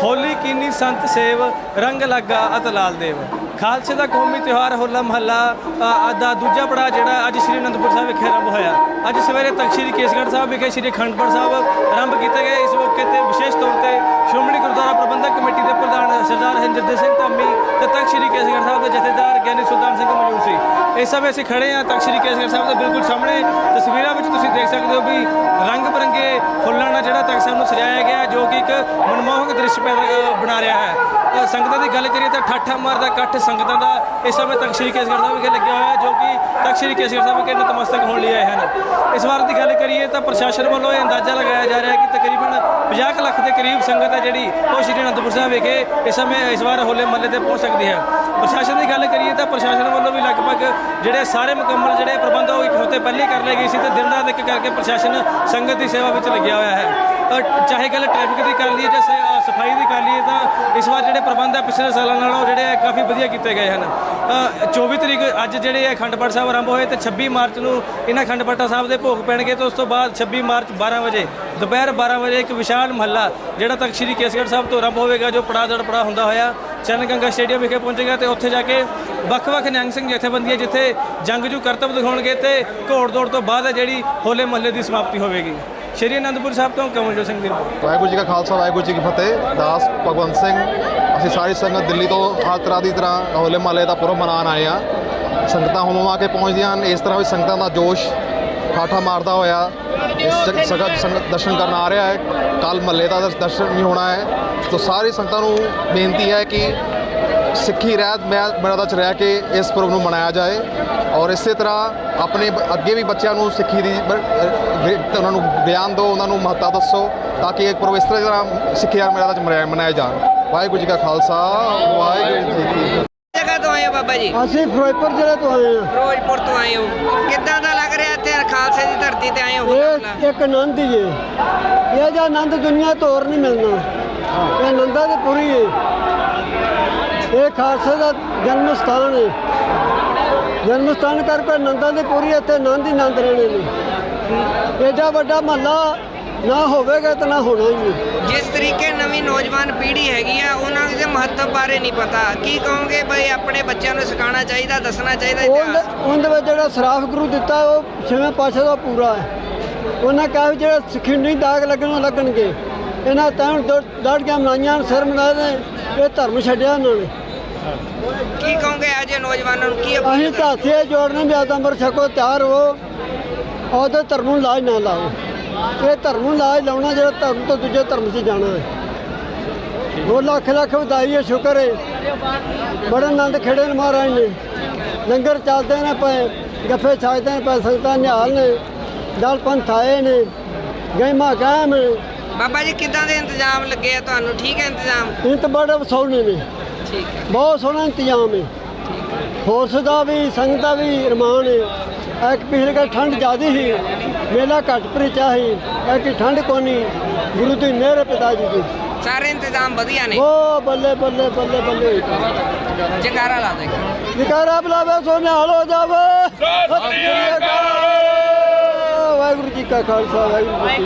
ਹੋਲੀ ਕੀਨੀ ਸੰਤ ਸੇਵ, ਰੰਗ ਲੱਗਾ ਅਤ ਲਾਲ ਦੇਵ। ਖਾਲਸੇ ਦਾ ਕੌਮੀ ਤਿਉਹਾਰ, ਹੋਲਾ ਮਹੱਲਾ ਦਾ ਦੂਜਾ ਪੜਾ ਜਿਹੜਾ ਅੱਜ ਸ੍ਰੀ ਅਨੰਦਪੁਰ ਸਾਹਿਬ ਵਿਖੇ ਆਰੰਭ ਹੋਇਆ। ਅੱਜ ਸਵੇਰੇ ਤਖਤ ਸ੍ਰੀ ਕੇਸਗੜ੍ਹ ਸਾਹਿਬ ਵਿਖੇ ਸ੍ਰੀ ਅਖੰਡਪੁਰ ਸਾਹਿਬ ਆਰੰਭ ਕੀਤੇ ਗਏ। ਇਸ ਮੌਕੇ ਤੇ ਵਿਸ਼ੇਸ਼ ਤੌਰ ਤੇ ਸ਼੍ਰੋਮਣੀ ਗੁਰਦੁਆਰਾ ਪ੍ਰਬੰਧਕ ਕਮੇਟੀ ਦੇ ਪ੍ਰਧਾਨ ਸਰਦਾਰ ਹਰਿੰਦਰ ਸਿੰਘ ਧਾਮੀ ਤੇ ਤਖਤ ਸ੍ਰੀ ਕੇਸਗੜ੍ਹ ਸਾਹਿਬ ਦੇ ਜਥੇਦਾਰ ਗਿਆਨੀ ਸੁਲਤਾਨ ਸਿੰਘ ਮੌਜੂਦ ਸੀ। ਇਸ ਸਮੇਂ ਅਸੀਂ ਖੜੇ ਹਾਂ ਤਖਤ ਸ੍ਰੀ ਕੇਸਗੜ੍ਹ ਸਾਹਿਬ ਦੇ ਬਿਲਕੁਲ ਸਾਹਮਣੇ। ਤਸਵੀਰਾਂ ਵਿੱਚ ਤੁਸੀਂ ਦੇਖ ਸਕਦੇ ਹੋ ਵੀ ਰੰਗ ਬਰੰਗੇ ਫੁੱਲਾਂ ਨਾਲ ਜਿਹੜਾ ਤਖਤ ਸਾਹਿਬ ਮਨਮੋਹਕ ਦ੍ਰਿਸ਼ ਪੈਦਾ ਬਣਾ ਰਿਹਾ ਹੈ। ਸੰਗਤਾਂ ਦੀ ਗੱਲ ਕਰੀਏ ਤਾਂ ਠਾਠਾ ਮਾਰਦਾ ਇਕੱਠ ਸੰਗਤਾਂ ਦਾ ਇਸ ਸਮੇਂ ਤਖਤ ਸ੍ਰੀ ਕੇਸਗੜ੍ਹ ਸਾਹਿਬ ਵਿਖੇ ਲੱਗਿਆ ਹੋਇਆ, ਜੋ ਕਿ ਤਖਤ ਸ੍ਰੀ ਕੇਸਗੜ੍ਹ ਸਾਹਿਬ ਵਿਖੇ ਨਤਮਸਤਕ ਹੋਣ ਲਈ ਆਏ ਹਨ। ਇਸ ਵਾਰ ਦੀ ਗੱਲ ਕਰੀਏ ਤਾਂ ਪ੍ਰਸ਼ਾਸਨ ਵੱਲੋਂ ਇਹ ਅੰਦਾਜ਼ਾ ਲਗਾਇਆ ਜਾ ਰਿਹਾ ਹੈ ਕਿ ਤਕਰੀਬਨ 50 ਕੁ ਲੱਖ ਦੇ ਕਰੀਬ ਸੰਗਤ ਹੈ ਜਿਹੜੀ ਉਹ ਸ੍ਰੀ ਅਨੰਦਪੁਰ ਸਾਹਿਬ ਵਿਖੇ ਇਸ ਸਮੇਂ, ਇਸ ਵਾਰ ਹੋਲੇ ਮਹੱਲੇ ਤੇ ਪਹੁੰਚ ਸਕਦੀ ਹੈ। ਪ੍ਰਸ਼ਾਸਨ ਦੀ ਗੱਲ ਕਰੀਏ ਤਾਂ ਪ੍ਰਸ਼ਾਸਨ ਵੱਲੋਂ ਵੀ ਲਗਭਗ ਜਿਹੜੇ ਸਾਰੇ ਮੁਕੰਮਲ ਜਿਹੜੇ ਪ੍ਰਬੰਧ ਉਹ ਇੱਕ ਹਫ਼ਤੇ ਪਹਿਲੇ ਕਰ ਲਏ ਗਏ ਸੀ ਤੇ ਦਿਨ ਰਾਤ ਇੱਕ ਕਰਕੇ ਪ੍ਰਸ਼ਾਸਨ ਸੰਗਤ ਦੀ ਸੇਵਾ ਵਿੱਚ ਲੱਗਿਆ ਹੋਇਆ ਹੈ। ਚਾਹੇ ਗੱਲ ਟ੍ਰੈਫਿਕ ਦੀ ਕਰ ਲਈਏ ਜਾਂ ਸਫ਼ਾਈ ਦੀ ਕਰ ਲਈਏ ਤਾਂ ਇਸ ਵਾਰ ਜਿਹੜੇ ਪ੍ਰਬੰਧ ਆ ਪਿਛਲੇ ਸਾਲਾਂ ਨਾਲੋਂ ਜਿਹੜੇ ਆ ਕਾਫੀ ਵਧੀਆ ਕੀਤੇ ਗਏ ਹਨ। ਅ, 24 ਤਰੀਕ ਅੱਜ ਜਿਹੜੇ ਆ ਅਖੰਡ ਪਾਠ ਸਾਹਿਬ ਆਰੰਭ ਹੋਏ ਤੇ 26 ਮਾਰਚ ਨੂੰ ਇਹਨਾਂ ਅਖੰਡ ਪਾਠਾ ਸਾਹਿਬ ਦੇ ਭੋਗ ਪੈਣਗੇ ਤੇ ਉਸ ਤੋਂ ਬਾਅਦ 26 ਮਾਰਚ 12 ਵਜੇ ਦੁਪਹਿਰ 12 ਵਜੇ ਇੱਕ ਵਿਸ਼ਾਲ ਮਹੱਲਾ ਜਿਹੜਾ ਤਖਤ ਸ੍ਰੀ ਕੇਸਗੜ੍ਹ ਸਾਹਿਬ ਤੋਂ ਆਰੰਭ ਹੋਵੇਗਾ ਜੋ ਪੜਾ ਦੜ ਪੜਾ ਹੁੰਦਾ ਹੋਇਆ ਚਰਨ ਗੰਗਾ ਸਟੇਡੀਅਮ ਵਿਖੇ ਪਹੁੰਚੇਗਾ ਤੇ ਉੱਥੇ ਜਾ ਕੇ ਵੱਖ-ਵੱਖ ਨਿਹੰਗ ਸਿੰਘ ਜਥੇਬੰਦੀਆਂ ਜਿੱਥੇ ਜੰਗਜੂ ਕਰਤੱਵ ਦਿਖਾਉਣਗੇ ਤੇ ਘੋੜ ਦੌੜ ਤੋਂ ਬਾਅਦ ਹੈ ਜਿਹੜੀ ਹੋਲੇ ਮਹੱਲੇ ਦੀ ਸਮਾਪਤੀ ਹੋਵੇਗੀ। ਸ਼੍ਰੀ ਅਨੰਦਪੁਰ ਸਾਹਿਬ ਤੋਂ ਕਮਲਜੋਤ ਸਿੰਘ ਦੀ ਰਿਪੋਰਟ ਵਾਹਿਗੁਰੂ ਜੀ ਕਾ ਖਾਲਸਾ, ਵਾਹਿਗੁਰੂ ਜੀ ਕੀ ਫਤਿਹ। ਦਾਸ ਭਗਵੰਤ ਸਿੰਘ, ਅਸੀਂ ਸਾਰੀ ਸੰਗਤ ਦਿੱਲੀ ਤੋਂ ਹਰ ਤਰ੍ਹਾਂ ਦੀ ਤਰ੍ਹਾਂ ਹੋਲੇ ਮਹੱਲੇ ਦਾ ਪੁਰਬ ਮਨਾਉਣ ਆਏ ਆ ਸੰਗਤਾਂ ਹੋਮ ਆ ਕੇ ਪਹੁੰਚਦੀਆਂ ਹਨ। ਇਸ ਤਰ੍ਹਾਂ ਵੀ ਸੰਗਤਾਂ ਦਾ ਜੋਸ਼ ਠਾਠਾ ਮਾਰਦਾ ਹੋਇਆ ਇਸ ਜਗ- ਸੰਗਤ ਦਰਸ਼ਨ ਕਰਨ ਆ ਰਿਹਾ ਹੈ। ਕੱਲ ਮਹੱਲੇ ਦਾ ਦਰਸ਼ਨ ਵੀ ਹੋਣਾ ਹੈ। ਸੋ ਸਾਰੀ ਸੰਗਤਾਂ ਨੂੰ ਬੇਨਤੀ ਹੈ ਕਿ ਸਿੱਖੀ ਰਹਿਤ ਮੈਂ ਮੇਰਾ ਚ ਰਹਿ ਕੇ ਇਸ ਪੁਰਬ ਨੂੰ ਮਨਾਇਆ ਜਾਏ ਔਰ ਇਸੇ ਤਰ੍ਹਾਂ ਆਪਣੇ ਅੱਗੇ ਵੀ ਬੱਚਿਆਂ ਨੂੰ ਸਿੱਖੀ ਦੀ ਉਹਨਾਂ ਨੂੰ ਗਿਆਨ ਦਿਓ ਉਹਨਾਂ ਨੂੰ ਮਹੱਤਤਾ ਦੱਸੋ ਤਾਂ ਕਿ ਇਹ ਪੁਰਬ ਇਸ ਤਰ੍ਹਾਂ ਸਿੱਖੀ ਮੇਰਾ ਚ ਮਨਾਇਆ ਮਨਾਇਆ ਜਾਣ। ਵਾਹਿਗੁਰੂ ਜੀ ਕਾ ਖਾਲਸਾ ਵਾਹਿਗੁਰੂ ਜੀ ਕੀ ਫਤਿਹ। ਜਗ੍ਹਾ ਤੋਂ ਆਏ ਹੋ ਬਾਬਾ ਜੀ? ਅਸੀਂ ਫਿਰੋਜ਼ਪੁਰ ਜ਼ਿਲ੍ਹੇ ਤੋਂ ਆਏ ਹਾਂ। ਫਿਰੋਜ਼ਪੁਰ ਤੋਂ ਆਏ ਹੋ। ਕਿੱਦਾਂ ਦਾ ਲੱਗ ਰਿਹਾ ਇੱਥੇ ਖਾਲਸੇ ਦੀ ਧਰਤੀ ਤੇ ਆਏ ਹੋ? ਇਹ ਇੱਕ ਆਨੰਦ ਹੀ ਹੈ। ਇਹ ਜਿਹਾ ਆਨੰਦ ਦੁਨੀਆ ਤੋਂ ਹੋਰ ਨਹੀਂ ਮਿਲਣਾ। ਇਹ ਆਨੰਦਾਂ ਦੀ ਪੂਰੀ ਹੈ। ਇਹ ਖਾਲਸੇ ਦਾ ਜਨਮ ਸਥਾਨ ਹੈ। ਜਨਮ ਸਥਾਨ ਕਰਕੇ ਆਨੰਦਾਂ ਦੀ ਪੂਰੀ ਇੱਥੇ ਆਨੰਦ ਹੀ ਆਨੰਦ ਰਹਿਣੇ ਨੇ। ਐਡਾ ਵੱਡਾ ਮਹੱਲਾ ਨਾ ਹੋਵੇਗਾ ਤਾਂ ਨਾ ਹੋਣਾ ਹੀ ਨਹੀਂ ਜਿਸ ਤਰੀਕੇ ਨਵੀਂ ਨੌਜਵਾਨ ਪੀੜ੍ਹੀ ਹੈਗੀ ਆ ਉਹਨਾਂ ਦੇ ਮਹੱਤਵ ਬਾਰੇ ਨਹੀਂ ਪਤਾ। ਕੀ ਕਹੋਗੇ ਬਈ ਆਪਣੇ ਬੱਚਿਆਂ ਨੂੰ ਸਿਖਾਉਣਾ ਚਾਹੀਦਾ ਦੱਸਣਾ ਚਾਹੀਦਾ ਉਹਦੇ ਵਿੱਚ ਜਿਹੜਾ ਸਰਾਫ ਗੁਰੂ ਦਿੱਤਾ ਉਹ ਛੇਵੇਂ ਪਾਸੇ ਦਾ ਪੂਰਾ ਹੈ। ਉਹਨਾਂ ਕਿਹਾ ਜਿਹੜੇ ਸਿਖਿੰਡੀ ਦਾਗ ਲੱਗਣ ਲੱਗਣਗੇ ਇਹਨਾਂ ਤਾਂ ਦੜ ਕੇ ਮਨਾਈਆਂ ਸਿਰ ਮਨਾ ਦੇ ਇਹ ਧਰਮ ਛੱਡਿਆ ਉਹਨਾਂ ਨੇ। ਕੀ ਕਹੋਗੇ ਅੱਜ ਨੌਜਵਾਨਾਂ ਨੂੰ? ਕੀ ਅਸੀਂ ਤਾਂ ਹੱਥੇ ਜੋੜਨੇ ਵੀ ਆਦਮਰ ਛਕੋ ਤਿਆਰ ਹੋ ਉਹਦੇ ਧਰਮ ਨੂੰ ਲਾਜ ਨਾ ਲਾਓ। ਇਹ ਧਰਮ ਨੂੰ ਲਾਜ ਲਾਉਣਾ ਜਿਹੜਾ ਧਰਮ ਤੋਂ ਦੂਜੇ ਧਰਮ 'ਚ ਜਾਣਾ ਹੈ। ਉਹ ਲੱਖ ਲੱਖ ਵਧਾਈ ਹੈ ਸ਼ੁਕਰ ਹੈ। ਬੜਾ ਆਨੰਦ ਖੇੜੇ ਨੇ ਮਹਾਰਾਜ ਨੇ। ਲੰਗਰ ਚੱਲਦੇ ਨੇ ਪਏ ਗੱਫੇ ਛਕਦੇ ਨੇ ਪਏ ਸੰਗਤਾਂ ਨਿਹਾਲ ਨੇ। ਦਲ ਪੰਥ ਆਏ ਨੇ। ਕਾਇਮ ਨੇ ਬਾਬਾ ਜੀ ਕਿੱਦਾਂ ਦੇ ਇੰਤਜ਼ਾਮ ਲੱਗੇ ਆ ਤੁਹਾਨੂੰ? ਠੀਕ ਹੈ ਇੰਤਜ਼ਾਮ? ਇਹ ਤਾਂ ਬੜੇ ਸੋਹਣੇ ਨੇ। ਠੀਕ ਹੈ ਬਹੁਤ ਸੋਹਣਾ ਇੰਤਜ਼ਾਮ ਹੈ ਫੋਰਸ ਦਾ ਵੀ ਸੰਗਤ ਦਾ ਵੀ ਰਮਾਨ ਹੈ ਇੱਕ ਪਿਛਲੇ ਕਾ ਠੰਡ ਜ਼ਿਆਦੀ ਸੀ। ਮੇਲਾ ਘੱਟ ਪਰਿਚਾ ਸੀ। ਇਹ ਕਿ ਠੰਡ ਕੋਨੀ ਗੁਰੂ ਦੀ ਮਿਹਰ ਪਿਤਾ ਜੀ ਦੀ। ਸਾਰੇ ਇੰਤਜ਼ਾਮ ਵਧੀਆ ਨੇ। ਉਹ ਬੱਲੇ ਬੱਲੇ ਬੱਲੇ ਬੱਲੇ। ਜਕਾਰਾ ਲਾ ਦੇ। ਵਿਕਾਰਾ ਬੁਲਾਵੇ ਸੋਨੇ ਹਾਲ ਹੋ ਜਾਵੇ। ਸਤਿ ਸ੍ਰੀ ਅਕਾਲ। ਵਾਹਿਗੁਰੂ ਜੀ ਕਾ ਖਾਲਸਾ ਵਾਹਿਗੁਰੂ